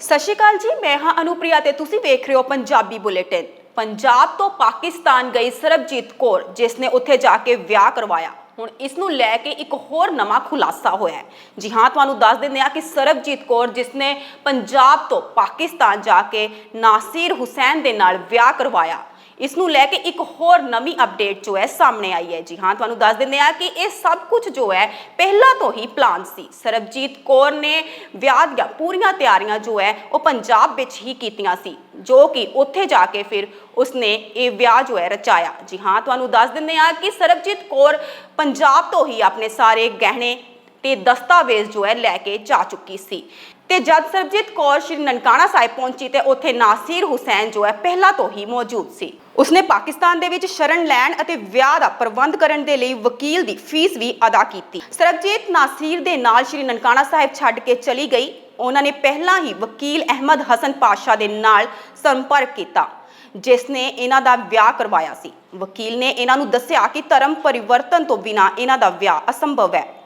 ਸਤਿ ਸ਼੍ਰੀ ਅਕਾਲ ਜੀ, ਮੈਂ ਹਾਂ ਅਨੁਪ੍ਰਿਆ ਤੇ ਤੁਸੀਂ ਵੇਖ ਰਹੇ ਹੋ ਪੰਜਾਬੀ ਬੁਲੇਟਿਨ। ਪੰਜਾਬ ਤੋਂ ਪਾਕਿਸਤਾਨ ਗਈ ਸਰਬਜੀਤ ਕੌਰ, ਜਿਸ ਨੇ ਉੱਥੇ ਜਾ ਕੇ ਵਿਆਹ ਕਰਵਾਇਆ। ਹੁਣ ਇਸ ਨੂੰ ਲੈ ਕੇ ਇੱਕ ਹੋਰ ਨਵਾਂ ਖੁਲਾਸਾ ਹੋਇਆ ਹੈ। ਜੀ ਹਾਂ, ਤੁਹਾਨੂੰ ਦੱਸ ਦਿੰਦੇ ਹਾਂ ਕਿ ਸਰਬਜੀਤ ਕੌਰ, ਜਿਸ ਨੇ ਪੰਜਾਬ ਤੋਂ ਪਾਕਿਸਤਾਨ ਜਾ ਕੇ ਨਾਸਿਰ ਹੁਸੈਨ ਦੇ ਨਾਲ ਵਿਆਹ ਕਰਵਾਇਆ ਇਸ ਨੂੰ ਲੈ ਕੇ ਇੱਕ ਹੋਰ ਨਵੀਂ ਅਪਡੇਟ ਜੋ ਹੈ ਸਾਹਮਣੇ ਆਈ ਹੈ। ਜੀ ਹਾਂ, ਤੁਹਾਨੂੰ ਦੱਸ ਦਿੰਦੇ ਆ ਕਿ ਇਹ ਸਭ ਕੁਝ ਜੋ ਹੈ ਪਹਿਲਾਂ ਤੋਂ ਹੀ ਪਲਾਨ ਸੀ। ਸਰਬਜੀਤ ਕੌਰ ਨੇ ਵਿਆਹ ਦੀਆਂ ਪੂਰੀਆਂ ਤਿਆਰੀਆਂ ਜੋ ਹੈ ਉਹ ਪੰਜਾਬ ਵਿੱਚ ਹੀ ਕੀਤੀਆਂ ਸੀ, ਜੋ ਕਿ ਉੱਥੇ ਜਾ ਕੇ ਫਿਰ ਉਸਨੇ ਇਹ ਵਿਆਹ ਜੋ ਹੈ ਰਚਾਇਆ। ਜੀ ਹਾਂ, ਤੁਹਾਨੂੰ ਦੱਸ ਦਿੰਦੇ ਆ ਕਿ ਸਰਬਜੀਤ ਕੌਰ ਪੰਜਾਬ ਤੋਂ ਹੀ ਆਪਣੇ ਸਾਰੇ ਗਹਿਣੇ ਤੇ ਦਸਤਾਵੇਜ਼ ਜੋ ਹੈ ਲੈ ਕੇ ਜਾ ਚੁੱਕੀ ਸੀ। ਤੇ ਜਦ ਸਰਬਜੀਤ ਕੌਰ ਸ਼੍ਰੀ ਨਨਕਾਣਾ ਸਾਹਿਬ ਪਹੁੰਚੀ ਤੇ ਉੱਥੇ ਨਾਸੀਰ ਹੁਸੈਨ ਜੋ ਹੈ ਪਹਿਲਾਂ ਤੋਂ ਹੀ ਮੌਜੂਦ ਸੀ। ਉਸਨੇ ਪਾਕਿਸਤਾਨ ਦੇ ਵਿੱਚ ਸ਼ਰਨ ਲੈਣ ਅਤੇ ਵਿਆਹ ਦਾ ਪ੍ਰਬੰਧ ਕਰਨ ਦੇ ਲਈ ਵਕੀਲ ਦੀ ਫੀਸ ਵੀ ਅਦਾ ਕੀਤੀ। ਸਰਬਜੀਤ ਨਾਸੀਰ ਦੇ ਨਾਲ ਸ਼੍ਰੀ ਨਨਕਾਣਾ ਸਾਹਿਬ ਛੱਡ ਕੇ ਚਲੀ ਗਈ। ਉਹਨਾਂ ਨੇ ਪਹਿਲਾਂ ਹੀ ਵਕੀਲ ਅਹਿਮਦ ਹਸਨ ਪਾਸ਼ਾ ਦੇ ਨਾਲ ਸੰਪਰਕ ਕੀਤਾ, ਜਿਸ ਨੇ ਇਹਨਾਂ ਦਾ ਵਿਆਹ ਕਰਵਾਇਆ ਸੀ। ਵਕੀਲ ਨੇ ਇਹਨਾਂ ਨੂੰ ਦੱਸਿਆ ਕਿ ਧਰਮ ਪਰਿਵਰਤਨ ਤੋਂ ਬਿਨਾ ਇਹਨਾਂ ਦਾ ਵਿਆਹ ਅਸੰਭਵ ਹੈ।